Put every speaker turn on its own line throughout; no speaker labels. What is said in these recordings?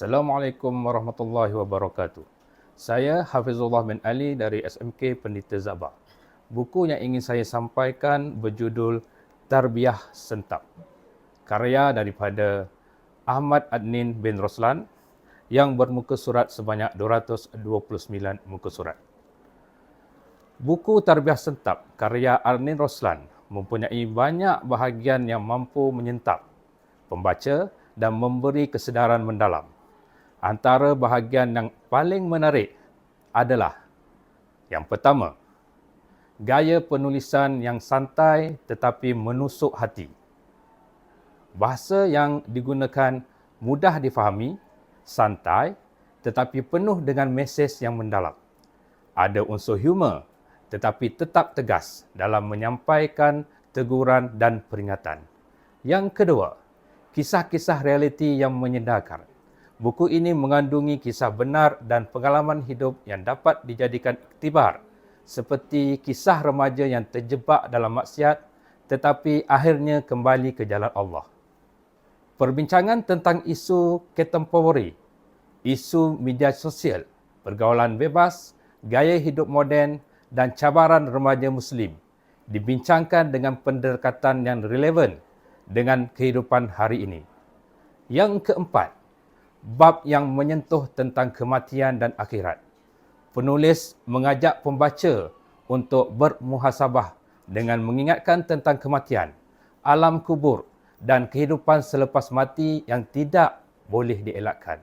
Assalamualaikum warahmatullahi wabarakatuh. Saya Hafizullah bin Ali dari SMK Pendeta Zabah. Buku yang ingin saya sampaikan berjudul Tarbiyah Sentap. Karya daripada Ahmad Adnin bin Roslan yang bermuka surat sebanyak 229 muka surat. Buku Tarbiyah Sentap karya Adnin Roslan mempunyai banyak bahagian yang mampu menyentap pembaca dan memberi kesedaran mendalam Antara bahagian yang paling menarik adalah yang pertama, gaya penulisan yang santai tetapi menusuk hati. Bahasa yang digunakan mudah difahami, santai tetapi penuh dengan mesej yang mendalam. Ada unsur humor tetapi tetap tegas dalam menyampaikan teguran dan peringatan. Yang kedua, kisah-kisah realiti yang menyedarkan. Buku ini mengandungi kisah benar dan pengalaman hidup yang dapat dijadikan iktibar seperti kisah remaja yang terjebak dalam maksiat tetapi akhirnya kembali ke jalan Allah. Perbincangan tentang isu contemporary, isu media sosial, pergaulan bebas, gaya hidup moden dan cabaran remaja muslim dibincangkan dengan pendekatan yang relevan dengan kehidupan hari ini. Yang keempat, bab yang menyentuh tentang kematian dan akhirat. Penulis mengajak pembaca untuk bermuhasabah dengan mengingatkan tentang kematian, alam kubur dan kehidupan selepas mati yang tidak boleh dielakkan.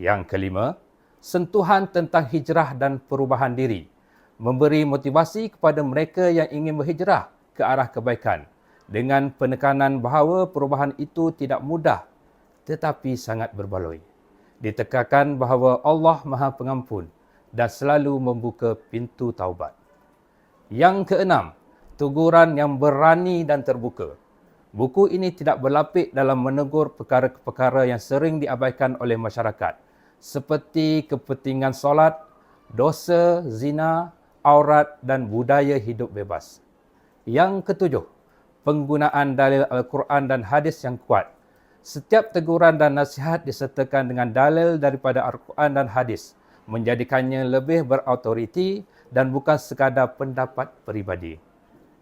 Yang kelima, sentuhan tentang hijrah dan perubahan diri, memberi motivasi kepada mereka yang ingin berhijrah ke arah kebaikan dengan penekanan bahawa perubahan itu tidak mudah tetapi sangat berbaloi. Ditekakan bahawa Allah Maha Pengampun dan selalu membuka pintu taubat. Yang keenam, teguran yang berani dan terbuka. Buku ini tidak berlapik dalam menegur perkara-perkara yang sering diabaikan oleh masyarakat seperti kepentingan solat, dosa, zina, aurat dan budaya hidup bebas. Yang ketujuh, penggunaan dalil Al-Quran dan hadis yang kuat Setiap teguran dan nasihat disertakan dengan dalil daripada Al-Quran dan hadis menjadikannya lebih berautoriti dan bukan sekadar pendapat peribadi.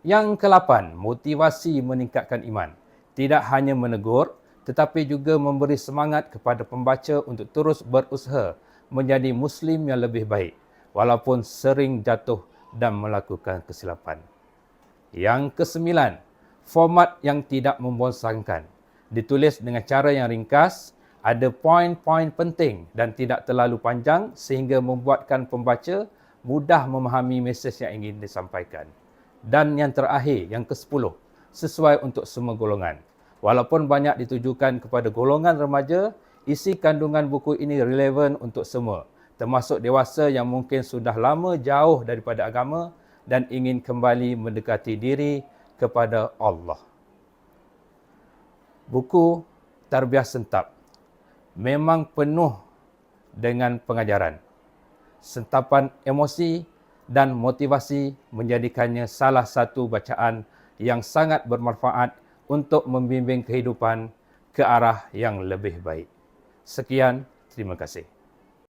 Yang kelapan, motivasi meningkatkan iman. Tidak hanya menegur tetapi juga memberi semangat kepada pembaca untuk terus berusaha menjadi muslim yang lebih baik walaupun sering jatuh dan melakukan kesilapan. Yang kesembilan, format yang tidak membosankan ditulis dengan cara yang ringkas, ada poin-poin penting dan tidak terlalu panjang sehingga membuatkan pembaca mudah memahami mesej yang ingin disampaikan. Dan yang terakhir, yang ke-10, sesuai untuk semua golongan. Walaupun banyak ditujukan kepada golongan remaja, isi kandungan buku ini relevan untuk semua, termasuk dewasa yang mungkin sudah lama jauh daripada agama dan ingin kembali mendekati diri kepada Allah buku Tarbiyah Sentap memang penuh dengan pengajaran. Sentapan emosi dan motivasi menjadikannya salah satu bacaan yang sangat bermanfaat untuk membimbing kehidupan ke arah yang lebih baik. Sekian, terima kasih.